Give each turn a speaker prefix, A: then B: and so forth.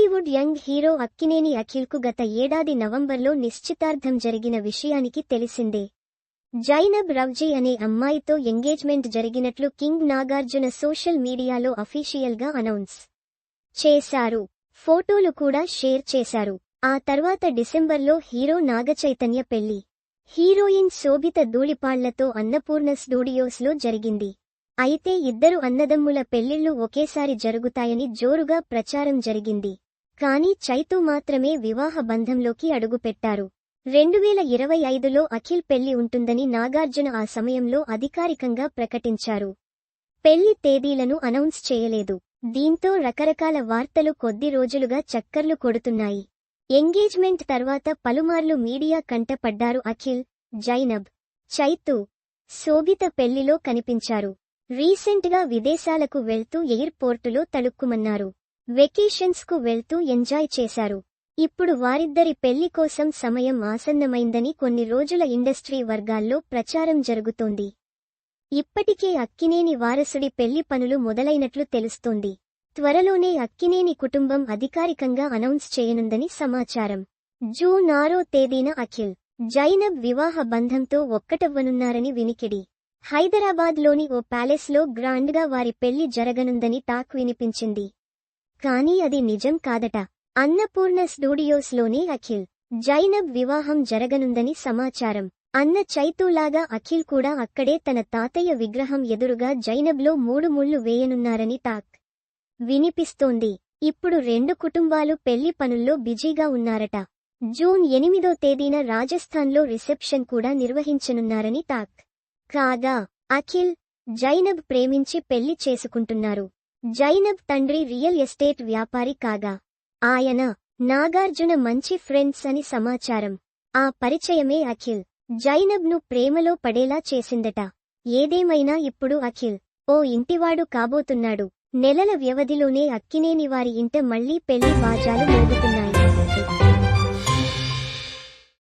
A: Bollywood young hero Akkineni అఖిల్కు గత ఏడాది నవంబర్లో నిశ్చితార్థం జరిగిన విషయానికి తెలిసిందే. జైనబ్ రవ్జీ అనే అమ్మాయితో ఎంగేజ్మెంట్ జరిగినట్లు కింగ్ నాగార్జున సోషల్ మీడియాలో అఫీషియల్గా అనౌన్స్ చేశారు. ఫోటోలు కూడా షేర్ చేశారు. ఆ తర్వాత డిసెంబర్లో హీరో నాగచైతన్య పెళ్ళి. హీరోయిన్ శోభిత ధూళిపాళ్ళతో అన్నపూర్ణ స్టూడియోస్లో జరిగింది. అయితే ఇద్దరు అన్నదమ్ముల పెళ్ళిళ్ళు ఒకేసారి జరుగుతాయని జోరుగా ప్రచారం జరిగింది. కానీ చైతు మాత్రమే వివాహ బంధంలోకి అడుగుపెట్టారు. రెండువేల ఇరవై ఐదులో అఖిల్ పెళ్ళి ఉంటుందని నాగార్జున ఆ సమయంలో అధికారికంగా ప్రకటించారు. పెళ్ళి తేదీలను అనౌన్స్ చేయలేదు. దీంతో రకరకాల వార్తలు కొద్ది రోజులుగా చక్కర్లు కొడుతున్నాయి. ఎంగేజ్మెంట్ తర్వాత పలుమార్లు మీడియా కంటపడ్డారు అఖిల్ జైనబ్ చైతు శోభిత పెళ్ళిలో కనిపించారు. రీసెంట్గా విదేశాలకు వెళ్తూ ఎయిర్పోర్టులో తళుక్కుమన్నారు. వెకేషన్స్కు వెళ్తూ ఎంజాయ్ చేశారు. ఇప్పుడు వారిద్దరి పెళ్ళి కోసం సమయం ఆసన్నమైందని కొన్ని రోజుల ఇండస్ట్రీ వర్గాల్లో ప్రచారం జరుగుతోంది. ఇప్పటికే అక్కినేని వారసుడి పెళ్ళి పనులు మొదలైనట్లు తెలుస్తోంది. త్వరలోనే అక్కినేని కుటుంబం అధికారికంగా అనౌన్స్ చేయనుందని సమాచారం. జూన్ ఆరో తేదీన అఖిల్ జైనబ్ వివాహ బంధంతో ఒక్కటవ్వనున్నారని వినికిడి. హైదరాబాద్లోని ఓ ప్యాలెస్లో గ్రాండ్గా వారి పెళ్ళి జరగనుందని టాక్ వినిపించింది. కానీ అది నిజం కాదట. అన్నపూర్ణ స్టూడియోస్లోనే అఖిల్. జైనబ్ వివాహం జరగనుందని సమాచారం. అన్న చైతూలాగా అఖిల్ కూడా అక్కడే తన తాతయ్య విగ్రహం ఎదురుగా జైనబ్లో మూడు ముళ్ళు వేయనున్నారని టాక్ వినిపిస్తోంది. ఇప్పుడు రెండు కుటుంబాలు పెళ్ళి పనుల్లో బిజీగా ఉన్నారట. జూన్ ఎనిమిదో తేదీన రాజస్థాన్లో రిసెప్షన్ కూడా నిర్వహించనున్నారని టాక్ కాగా అఖిల్ జైనబ్ ప్రేమించి పెళ్ళి చేసుకుంటున్నారు. జైనబ్ తండ్రి రియల్ ఎస్టేట్ వ్యాపారి కాగా ఆయన నాగార్జున మంచి ఫ్రెండ్స్ అని సమాచారం. ఆ పరిచయమే అఖిల్. జైనబ్ను ప్రేమలో పడేలా చేసిందట. ఏదేమైనా ఇప్పుడు అఖిల్ ఓ ఇంటివాడు కాబోతున్నాడు. నెలల వ్యవధిలోనే అక్కినేని వారి ఇంట మళ్ళీ పెళ్ళి బాజాలు మోగుతున్నాయి.